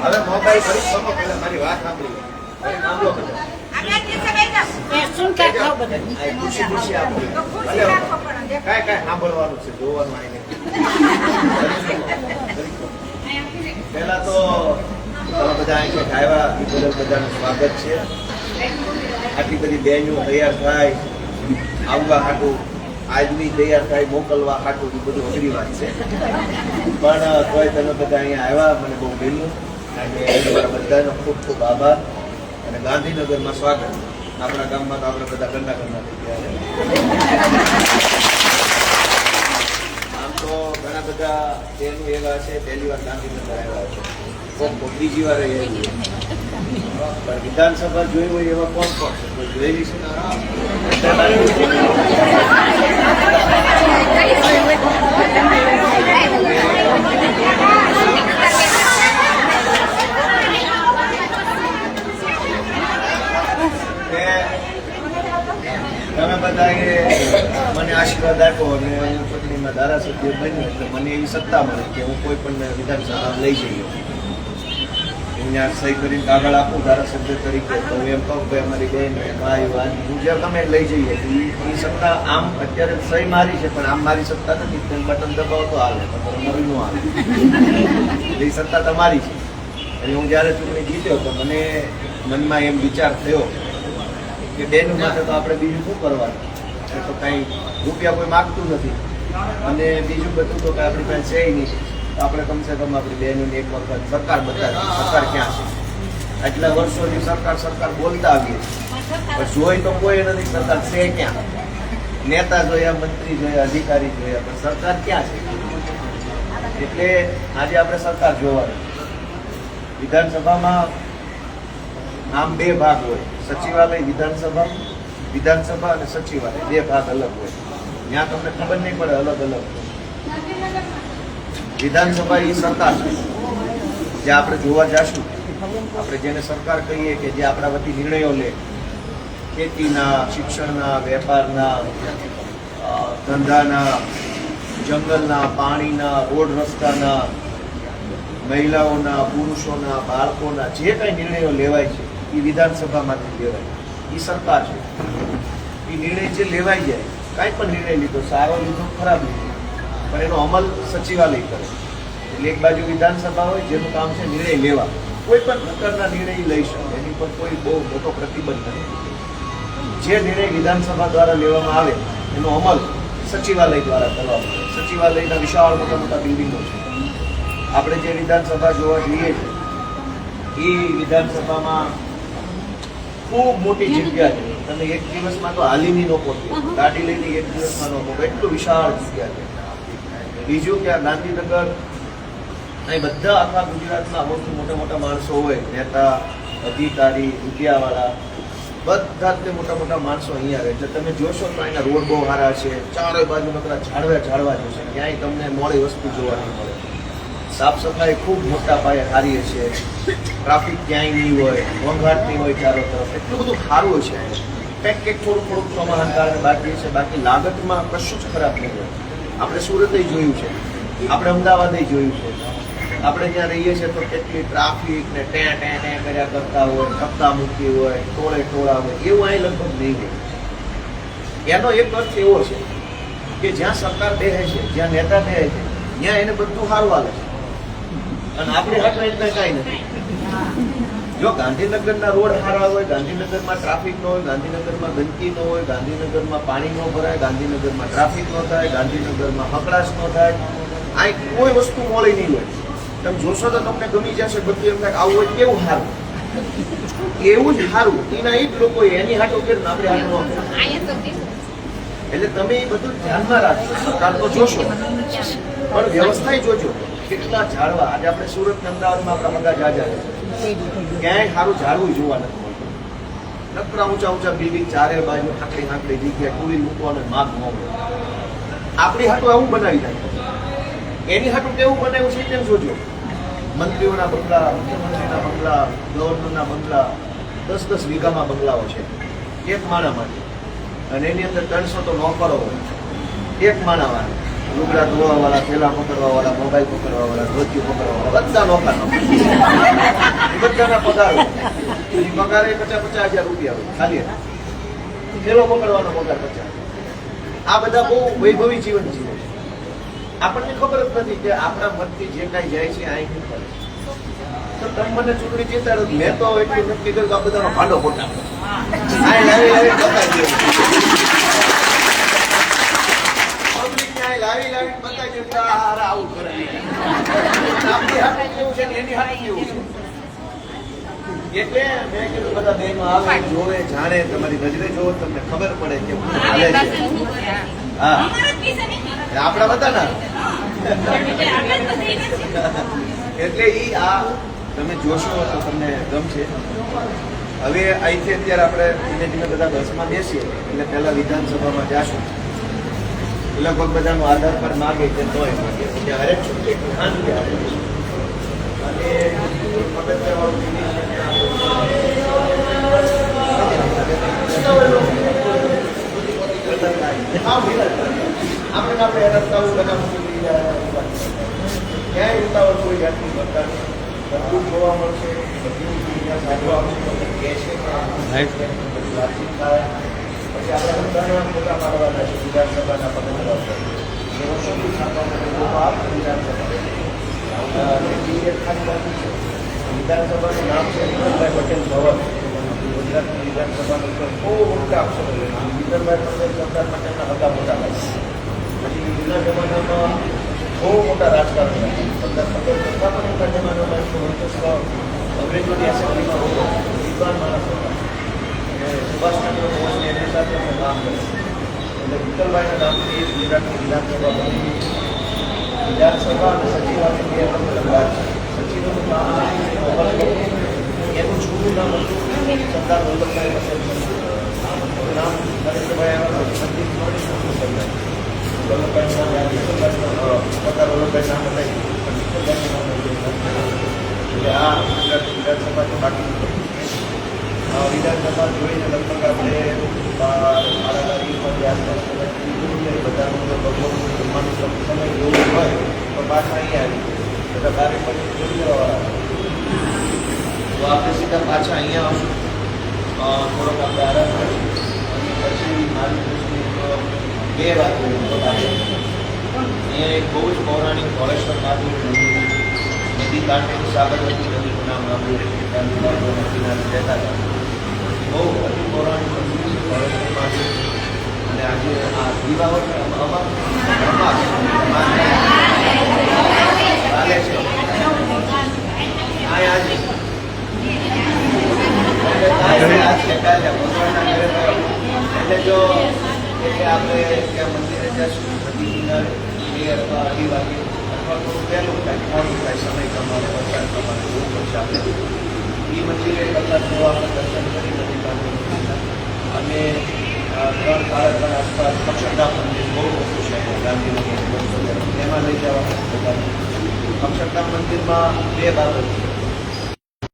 હવે મોબાઈલ ફરી શકો પેલા મારી વાત સાંભળી ફરી સાંભળો બધા કઈ સાંભળવાનું છે જોવાનું આવીને પેલા તો તમે બધા અહીંયા આવ્યા બધાનું સ્વાગત છે આટલી બધી બહેનો તૈયાર થાય આવવા હાટું આજની તૈયાર થાય મોકલવા ખાટું એ બધું અઘરી વાત છે. પણ તોય તમે બધા અહીંયા આવ્યા, મને બહુ ગમ્યું. અને તમારા બધાનો ખૂબ ખૂબ આભાર. અને ગાંધીનગરમાં સ્વાગત. આપણા ગામમાં તો આપણે બધા ગંદા ગંદા થઈ ગયા આમ તો ઘણા બધા તેનું એવા છે, પહેલી વાર ગાંધીનગર આવ્યા છે. કોક કોક બીજી વાર વિધાનસભા જોઈ હોય એવા કોણ કોણ જોયેલી છે? તમે બધાએ મને આશીર્વાદ આપ્યો અને હું ચૂંટણીમાં ધારાસભ્ય બન્યો એટલે મને એવી સત્તા મળી કે હું કોઈ પણ વિધાનસભા લઈ જઈએ ત્યાં સહી કરીને આગળ આપો, ધારાસભ્ય તરીકે તો હું એમ કહું કે અમારી બેન ભાઈ હું જ્યાં તમે લઈ જઈએ. ઈ સત્તા આમ અત્યારે સહી મારી છે, પણ આમ મારી સત્તા નથી. તેમ બટન દબાવો તો હાલે તમારું મારું ન હાલે. એ સત્તા તમારી છે. અને હું જ્યારે ચૂંટણી જીત્યો તો મને મનમાં એમ વિચાર થયો કે બેન માટે તો આપણે બીજું શું કરવાનું? એ તો કાંઈ રૂપિયા કોઈ માગતું નથી. અને બીજું બધું તો કાંઈ આપણી પાસે છે નહીં. તો આપણે કમસે કમ આપણી બહેનોને એક વખત સરકાર બતાવી સરકાર ક્યાં છે? આટલા વર્ષોથી સરકાર સરકાર બોલતા આવીએ પણ જોઈ તો કોઈ નથી, સરકાર છે ક્યાં? નેતા જોયા, મંત્રી જોયા, અધિકારી જોયા, પણ સરકાર ક્યાં છે? એટલે આજે આપણે સરકાર જોવાની વિધાનસભામાં આમ બે ભાગ હોય, સચિવાલય, વિધાનસભા વિધાનસભા અને સચિવાલય, બે ભાગ અલગ હોય. ત્યાં તમને ખબર નહીં પડે અલગ અલગ વિધાનસભા એ સરકાર છે. જે આપણે જોવા જશું, આપણે જેને સરકાર કહીએ કે જે આપણા વતી નિર્ણયો લે, ખેતીના, શિક્ષણના, વેપારના ધંધાના, જંગલના, પાણીના, રોડ રસ્તાના, મહિલાઓના, પુરુષોના, બાળકોના, જે કાંઈ નિર્ણયો લેવાય છે, એ વિધાનસભામાંથી લેવાય એ સરકાર છે. એ નિર્ણય જે લેવાય જાય, કાંઈ પણ નિર્ણય લીધો, સારો લીધો, ખરાબ લીધો પણ એનો અમલ સચિવાલય કરે. એટલે એક બાજુ વિધાનસભા હોય જેનું કામ છે નિર્ણય લેવા. કોઈ પણ પ્રકારના નિર્ણય લઈ શકે એની પર કોઈ બહુ મોટો પ્રતિબંધ નથી. જે નિર્ણય વિધાનસભા દ્વારા લેવામાં આવે એનો અમલ સચિવાલય દ્વારા કરવામાં આવે. સચિવાલયના વિશાળ મોટા મોટા બિલ્ડિંગો છે. આપણે જે વિધાનસભા જોવા જઈએ છીએ એ વિધાનસભામાં ખૂબ મોટી જગ્યા છે. તમે એક દિવસમાં તો હાલીની નો પહોંચો. ગાડી લઈને એક દિવસમાં નો પહોંચો. એટલું વિશાળ જગ્યા છે. બીજું કે આ ગાંધીનગર, અહીં બધા આખા ગુજરાતના સૌથી મોટા મોટા માણસો હોય, નેતા, અધિકારી રૂપિયાવાળા બધા જ મોટા મોટા માણસો અહીંયા રહે એટલે તમે જોશો તો અહીંના રોડ બહુ સારા છે, ચારે બાજુ નકરા ઝાડવા ઝાડવા જોશે ક્યાંય તમને મોડી વસ્તુ જોવા નહીં મળે. સાફ સફાઈ ખૂબ મોટા પાયે સારી છે. ટ્રાફિક ક્યાંય નહીં હોય, ઘોંઘાટ નહીં હોય ચારો તરફ. એટલું બધું સારું છે. કંઈક કંઈક થોડું થોડુંક ચોમાસાના કારણે બાકી છે. બાકી લાગતમાં કશું જ ખરાબ નહીં હોય આપણે સુરતે જોયું છે. આપણે અમદાવાદે જોયું છે. આપણે જ્યાં રહીએ છીએ તો કેટલી ટ્રાફિક ને ટે ટે ટે કર્યા કરતા હોય, ધક્કા મૂકી હોય, ટોળે ટોળા હોય, એવું અહીં લગભગ નહીં ગયું એનો એક અર્થ એવો છે કે જ્યાં સરકાર બેસે છે, જ્યાં નેતા બેસે છે, ત્યાં એને બધું સારું હાલે છે. અને આપણે હાથમાં એટલે કાંઈ નથી. જો ગાંધીનગરના રોડ સારા હોય ગાંધીનગરમાં ટ્રાફિક ન હોય ગાંધીનગરમાં ગંદકી ન હોય ગાંધીનગરમાં પાણી ન ભરાય ગાંધીનગરમાં ટ્રાફિક ન થાય ગાંધીનગરમાં હકડાશ ન થાય આ કોઈ વસ્તુ મળી નહીં હોય. તમે જોશો તો તમને ગમી જશે બધું એમ થાય આવું હોય કેવું સારું? એવું જ સારું. એના એ જ લોકો એની હાટો કે આપણે હાટો ન એટલે તમે એ બધું ધ્યાનમાં રાખજો. કાલ તો જોશો. પણ વ્યવસ્થા જોજો. કેટલા ઝાડવા? આજે આપણે સુરત અમદાવાદમાં આપણા બધા જાજા છે. ક્યાંય સારું ઝાડવું જોવા નથી મળતું. નકરા ઊંચા ઊંચા બિલ્ડિંગ ચારે બાજુ હાંકડી હાંકડી જગ્યા ટુરી મૂકવાનો માગ ન આપણી હાટું આવું બનાવી નાખ્યું. એની હાટું કેવું બનાવ્યું છે તેમ જોજો. મંત્રીઓના બંગલા, મુખ્યમંત્રીના બંગલા, ગવર્નરના બંગલા, દસ દસ વીઘામાં બંગલાઓ છે. એક માણા માટે. અને એની અંદર ત્રણસો તો નોકરો હોય. એક માણાવાળા લુગડા ધોવાવાળા, થેલા પકડવાવાળા, મોબાઈલ પકડવાવાળા, ધોતી પકડવાવાળા, બધા એ બધાના પગાર. એની પગાર એ પચાસ પચાસ હજાર રૂપિયા હોય, ખાલી થેલો પકડવાનો પગાર પચાસ. આ બધા બહુ વૈભવી જીવન જીવે છે. આપણને ખબર જ નથી કે આપણા મતથી જે કાંઈ જાય છે આ શું કરે તો તમે મને ચૂંટણી જીતાડો મેં તો એટલી નક્કી કર્યું આ બધાનો ભાંડો ખોટા લાવી બતાવી દે પબ્લિકને આ લાવી લાવી બતાવી દે કે આ હારા આવું કરે આપણી હાથે કેવું છે એની હાથે કેવું છે. એટલે મેં કીધું બધા બહેનો આવે જોવે જાણે તમારી નજરે જોવો તમને ખબર પડે કે હાલે છે. હા. આપણા બધી નથી. એટલે ઈ આ તમે જોશો તો તમને ગમશે. હવે અહીંથી અત્યારે આપણે ધીમે ધીમે બધા બસમાં બેસીએ એટલે પહેલા વિધાનસભામાં જાશું. લગભગ બધાનો આધાર પર માગે કે તોય માગે. હરેક છૂટકે ખાનગી આપે છે. અને પગથિયાવાળું હા, આપણે ને આપણે હેરાન થવું બધા મૂકી ક્યાંય ઉતાવળ કોઈ જાતની કરતા. બધું જોવા મળશે બધું સુવિધા સાંભળવા મળશે તમને કહે છે બધી વાતચીત થાય. પછી આપણે બધાના પોતા પાડવાના છે વિધાનસભાના પગથિયા. એ વર્ષોથી છાપવા માટે લોકો આપશે વિધાનસભા વિધાનસભાનું નામ છે વિઠ્ઠલભાઈ પટેલ ભવન ગુજરાતની બહુ મોટા અક્ષરો વિઠ્ઠલભાઈ પટેલ સરદાર પટેલના હતા મોટા પછી જૂના જમાનામાં બહુ મોટા રાજકારણ હતા સરદાર પટેલ કરતા પણ મોટા જમાનામાં વર્ચસ્વ અંગ્રેજોની એસેમ્બલીમાં હતો. વિદ્વાન માણસ હતા. અને સુભાષચંદ્ર બોઝને એમની સાથે પણ કામ કર્યું એટલે વિઠ્ઠલભાઈના નામથી ગુજરાતની વિધાનસભા બની. વિધાનસભા અને સચિવાલય બે અલગ અલગ સચિવનું નામ એનું જૂનું નામ હતું. સરદાર વલ્લભભાઈ પટેલ એનું નામ નરેન્દ્રભાઈ આવ્યા સંદીપ મણી સરદાર વલ્લભભાઈ નામ વિઠ્ઠલભાઈનું સરદાર વલ્લભભાઈ નામ બતાવી પણ વિઠ્ઠલભાઈનું નામ નથી. એટલે આ ગુજરાત વિધાનસભા તો બાકી આ વિધાનસભા જોઈને લગભગ આપણે આરાધારીમાં જે આસપાસ બધાનું જો ભગવાનનું જમવાનું સમ- સમય જોવું હોય તો પાછા અહીંયા આવી બધા કાર્યક્રમ જોઈ લેવાવાળા તો આપણે સીધા પાછા અહીંયા આવશું. થોડોક આપણે આરામ કરીશું. અને પછી મારી બે વાતો અહીંયા એક બહુ જ પૌરાણિક મંદિર છે. નદી કાંઠે સાબરમતી નદીનું નામ આપ્યું હતા. બહુ અતિ પૌરાણિક મંદિર છે ધોળેશ્વર મહાદેવ અને આજે આ દીવાવટ અમાસ અમાસ ચાલે છે આ આજે એટલે કાંઈ નહીં, આજ કે કાલે ભગવાનના ઘરે તો એટલે જો એટલે આપણે ત્યાં મંદિરે જશું નદી કિનારે બે અથવા અઢી વાગે અથવા થોડું વહેલું થાય મોડું થાય સમય પ્રમાણે વરસાદ આપણે એ મંદિરે કલાક જેવો દર્શન કરી નદી અને ત્રણ સાડા ત્રણ આસપાસ અક્ષરધામ મંદિર બહુ મોટું છે. ગાંધીનગર, એમાં લઈ જવા અક્ષરધામ મંદિરમાં બે બાબત છે.